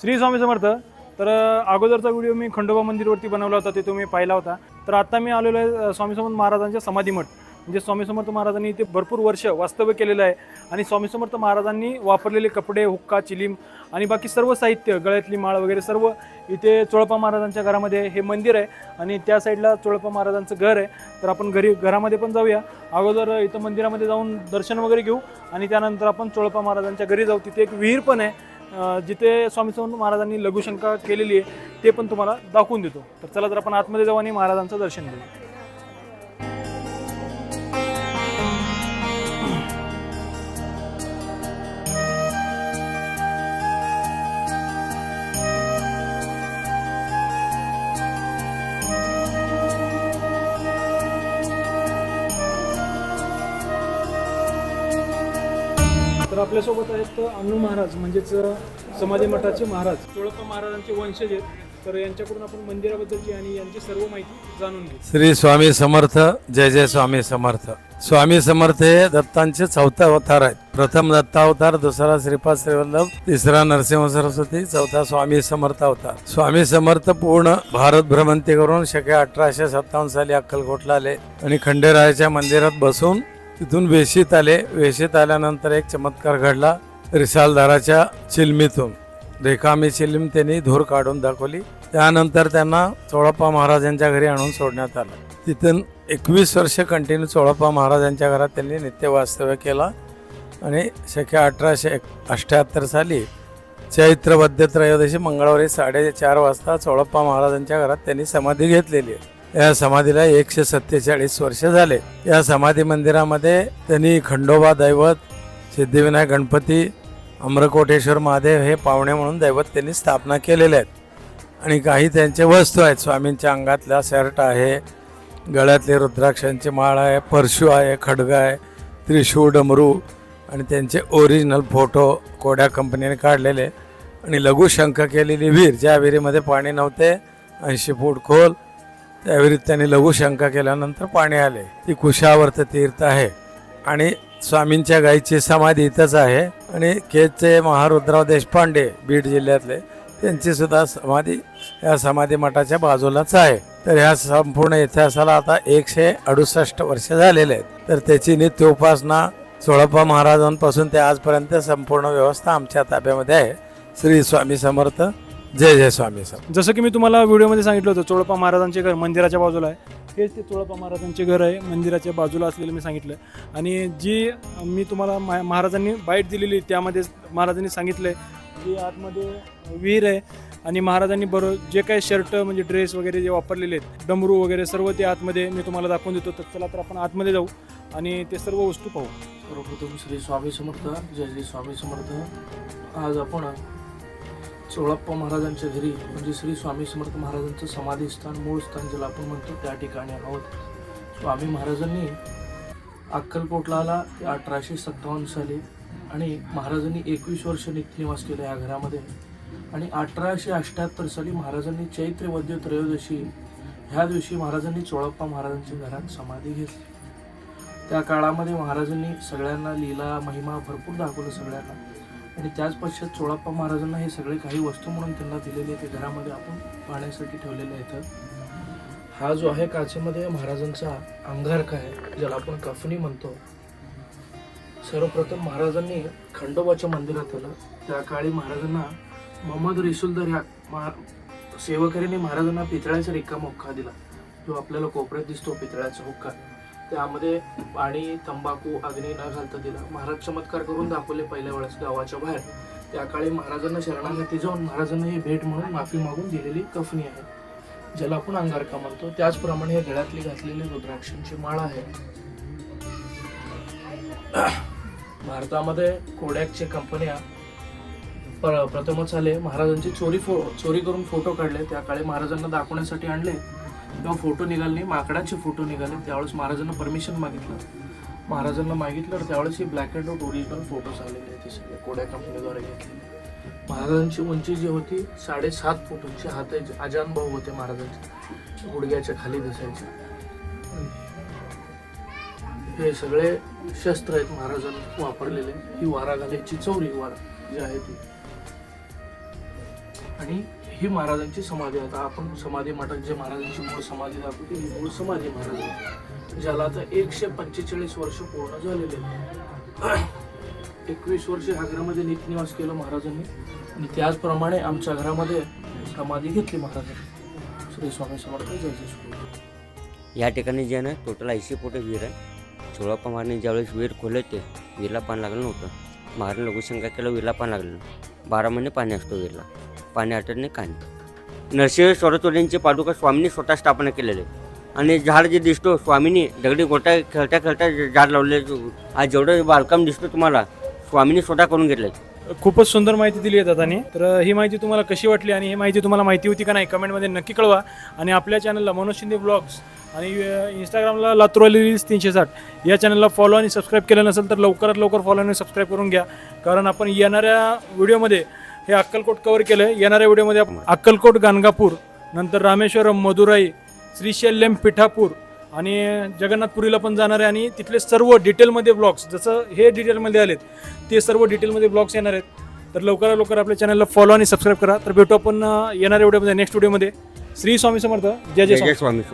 श्री स्वामी समर्थ. तर अगोदरचा व्हिडिओ मी खंडोबा मंदिरवरती बनवला होता ते तुम्ही पाहिला होता. तर आत्ता मी आलेलो आहे स्वामी समर्थ महाराजांच्या समाधीमठ म्हणजे स्वामी समर्थ महाराजांनी इथे भरपूर वर्ष वास्तव्य केलेलं आहे आणि स्वामी समर्थ महाराजांनी वापरलेले कपडे हुक्का चिलीम आणि बाकी सर्व साहित्य गळ्यातली माळ वगैरे सर्व इथे चोळप्पा महाराजांच्या घरामध्ये हे मंदिर आहे आणि त्या साईडला चोळप्पा महाराजांचं घर आहे. तर आपण घरी घरामध्ये पण जाऊया. अगोदर इथं मंदिरामध्ये जाऊन दर्शन वगैरे घेऊ आणि त्यानंतर आपण चोळपा महाराजांच्या घरी जाऊ. तिथे एक विहीर पण आहे. जिथे स्वामी समर्थ महाराजांनी लघुशंका केलेली आहे ते पण तुम्हाला दाखवून देतो. तर चला तर आपण आतमध्ये जाऊ आणि महाराजांचं दर्शन घेऊ. आपल्यासोबत आहेत अनु महाराज म्हणजेच समाधी मठाचे महाराज. चोळप्पा महाराजांचे वंशज आहेत. तर यांच्याकडून आपण मंदिराबद्दलची आणि यांची सर्व माहिती जाणून घेऊ. श्री स्वामी समर्थ जय जय स्वामी समर्थ. स्वामी समर्थ हे दत्तांचे चौथा अवतार आहेत. प्रथम दत्ता अवतार दुसरा श्रीपाद श्रीवल्लभ तिसरा नरसिंह सरस्वती चौथा स्वामी समर्थ अवतार. स्वामी समर्थ पूर्ण भारत भ्रमंती करून शके अठराशे सत्तावन्न साली अक्कलकोटला आले आणि खंडेरायाच्या मंदिरात बसून तिथून वेशीत आले. वेशीत आल्यानंतर एक चमत्कार घडला. रिसालदाराच्या चिलमीतून. रेखामी चिलीम त्यांनी धूर काढून दाखवली. त्यानंतर त्यांना चोळप्पा महाराजांच्या घरी आणून सोडण्यात आलं. तिथून एकवीस वर्ष कंटिन्यू चोळप्पा महाराजांच्या घरात त्यांनी नित्य वास्तव्य केला. आणि शक्य अठराशे अठ्ठ्याहत्तर साली चैत्र वद्य त्रयोदशी मंगळवारी साडेचार वाजता चोळप्पा महाराजांच्या घरात त्यांनी समाधी घेतलेली आहे. या समाधीला एकशे सत्तेचाळीस वर्ष झाले. या समाधी मंदिरामध्ये त्यांनी खंडोबा दैवत सिद्धिविनायक गणपती अमरकोटेश्वर महादेव हे पाहुणे म्हणून दैवत त्यांनी स्थापना केलेले आहेत. आणि काही त्यांचे वस्तू आहेत. स्वामींच्या अंगातला शर्ट आहे गळ्यातले रुद्राक्षांची माळ आहे परशू आहे खडग आहे त्रिशूळ डमरू आणि त्यांचे ओरिजिनल फोटो कोड्या कंपनीने काढलेले. आणि लघुशंख केलेली विहीर ज्या विहिरीमध्ये पाणी नव्हते ऐंशी फूट खोल त्यावेळी त्यांनी लघुशंका केल्यानंतर पाणी आले. ती कुशावर्त तीर्थ आहे. आणि स्वामींच्या गायीची समाधी इथंच आहे. आणि केजचे महारुद्राव देशपांडे बीड जिल्ह्यातले त्यांची सुद्धा समाधी या समाधी मठाच्या बाजूलाच आहे. तर ह्या संपूर्ण इतिहासाला आता एकशे अडुसष्ट वर्ष झालेले आहेत. तर त्याची नित्य उपासना सोळप्पा महाराजांपासून ते आजपर्यंत संपूर्ण व्यवस्था आमच्या ताब्यामध्ये आहे. श्री स्वामी समर्थ. जय जय स्वामी समर्थ जसं की मी तुम्हाला व्हिडिओमध्ये सांगितलं होतं चोळप्पा महाराजांचे घर मंदिराच्या बाजूला आहे. हेच ते चोळप्पा महाराजांचे घर आहे मंदिराच्या बाजूला असलेलं मी सांगितलं. आणि जी मी तुम्हाला मा- महाराजांनी बाईट दिलेली त्यामध्ये महाराजांनी सांगितलं आहे की आतमध्ये विहीर आहे आणि महाराजांनी बरोबर जे काही शर्ट म्हणजे ड्रेस वगैरे जे वापरलेले आहेत डमरू वगैरे सर्व ते आतमध्ये मी तुम्हाला दाखवून देतो. तर चला तर आपण आतमध्ये जाऊ आणि ते सर्व वस्तू पाहू. सर्वप्रथम श्री स्वामी समर्थ जय श्री स्वामी समर्थ. आज आपण चोळप्पा महाराजांच्या घरी म्हणजे श्री स्वामी समर्थ महाराजांचं समाधीस्थान मूळ स्थान ज्याला आपण म्हणतो त्या ठिकाणी आहोत. स्वामी महाराजांनी अक्कलकोटला आला ते अठराशे सत्तावन्न साली आणि महाराजांनी एकवीस वर्ष नित्यनिवास केला या घरामध्ये. आणि अठराशे अठ्ठ्याहत्तर साली महाराजांनी चैत्र वद्य त्रयोदशी ह्या दिवशी महाराजांनी चोळप्पा महाराजांच्या घरात समाधी घेतली. त्या काळामध्ये महाराजांनी सगळ्यांना लीला महिमा भरपूर दाखवलं सगळ्यांना. आणि त्याच पश्चात चोळाप्पा महाराजांना हे सगळे काही वस्तू म्हणून त्यांना दिलेले ते घरामध्ये आपण पाहण्यासाठी ठेवलेलं आहे तर हा जो आहे काचेमध्ये महाराजांचा अंगारका आहे ज्याला आपण कफनी म्हणतो. सर्वप्रथम महाराजांनी खंडोबाच्या मंदिरात आलं. त्या काळी महाराजांना मोहम्मद रिसुलदर ह्या महा सेवकरीने महाराजांना पितळ्याचा रिकामा हुक्का दिला. जो आपल्याला कोपऱ्यात दिसतो पितळ्याचा हुक्का. त्यामध्ये पाणी तंबाखू अग्नी न घालता दिला महाराज चमत्कार करून दाखवले पहिल्या वेळेस गावाच्या बाहेर. त्या काळी महाराजांना शरणागती जाऊन महाराजांना ही भेट म्हणून माफी मागून दिलेली कफनी आहे. ज्याला आपण अंगारका म्हणतो. त्याचप्रमाणे हे गळ्यातली घातलेली रुद्राक्षांची माळ आहे. भारतामध्ये कोडॅकच्या कंपन्या प्र- प्रथमच आले. महाराजांची चोरी फो चोरी करून फोटो काढले. त्या काळी महाराजांना दाखवण्यासाठी आणले. तेव्हा फोटो निघाले नाही माकडाचे फोटो निघाले त्यावेळेस महाराजांना परमिशन मागितलं. महाराजांना मागितलं तर त्यावेळेस ही black and white original photos आलेले आहेत ते सगळे कोड्या कंपनीद्वारे घेतलेले महाराजांची उंची जी होती साडेसात फुटांची. हात अजान भाऊ होते महाराजांचे. गुडघ्याच्या खाली दिसायचे हे सगळे शस्त्र आहेत महाराजांनी वापरलेले. ही वारा घालायची चौरी वारा जी आहे ती. आणि ही महाराजांची समाधी आता आपण समाधी मठात जे महाराजांची मूळ समाधी दाखवते ही मूळ समाधी महाराजांची ज्याला आता एकशे पंचेचाळीस वर्ष पूर्ण झालेले आहेत. एकवीस वर्ष ह्या घरामध्ये केला महाराजांनी. आणि त्याचप्रमाणे आमच्या घरामध्ये समाधी घेतली महाराजांनी. श्री स्वामी समर्थ जय जय या ठिकाणी जे आहे ना टोटल ऐंशी फुट विहीर आहे. सोळाप्पा महाराजांनी ज्यावेळेस विहीर खोलले ते विहीरला पाणी लागलं नव्हतं. महाराज लघुशंका केलं विहीरला पाणी लागलं बारा महिने पाणी असतो विहीरला पाणी आटत कानी नरसिंह सरस्वतींचे पादुका स्वामींनी स्वतः स्थापना केलेले. आणि झाड जे दिसतो स्वामींनी दगडी गोटा खेळता खेळता झाड लावले आज जेवढं बालकाम दिसतो तुम्हाला स्वामींनी स्वतः करून घेतले खूपच सुंदर माहिती दिली आहे दादाने. तर ही माहिती तुम्हाला कशी वाटली आणि ही माहिती तुम्हाला माहिती होती का नाही कमेंटमध्ये नक्की कळवा. आणि आपल्या चॅनलला मनोज शिंदे ब्लॉग्स आणि इंस्टाग्रामला लातूरवाली रील्स तीनशे साठ या चॅनलला फॉलो आणि सबस्क्राईब केलं नसेल तर लवकरात लवकर फॉलो आणि सबस्क्राईब करून घ्या. कारण आपण येणाऱ्या व्हिडिओमध्ये हे अक्कलकोट कव्हर केलं येणाऱ्या व्हिडिओमध्ये आपण अक्कलकोट गाणगापूर नंतर रामेश्वरम मदुराई श्रीशैल्यम पिठापूर आणि जगन्नाथपुरीला पण जाणार आहे. आणि तिथले सर्व डिटेलमध्ये ब्लॉग्स जसं हे डिटेलमध्ये आलेत ते सर्व डिटेलमध्ये ब्लॉग्स येणार आहेत. तर लवकरात लवकर आपल्या चॅनलला फॉलो आणि सबस्क्राईब करा. तर भेटू आपण येणाऱ्या व्हिडिओमध्ये नेक्स्ट व्हिडिओमध्ये. श्री स्वामी समर्थ. जय जय स्वामी समर्थ.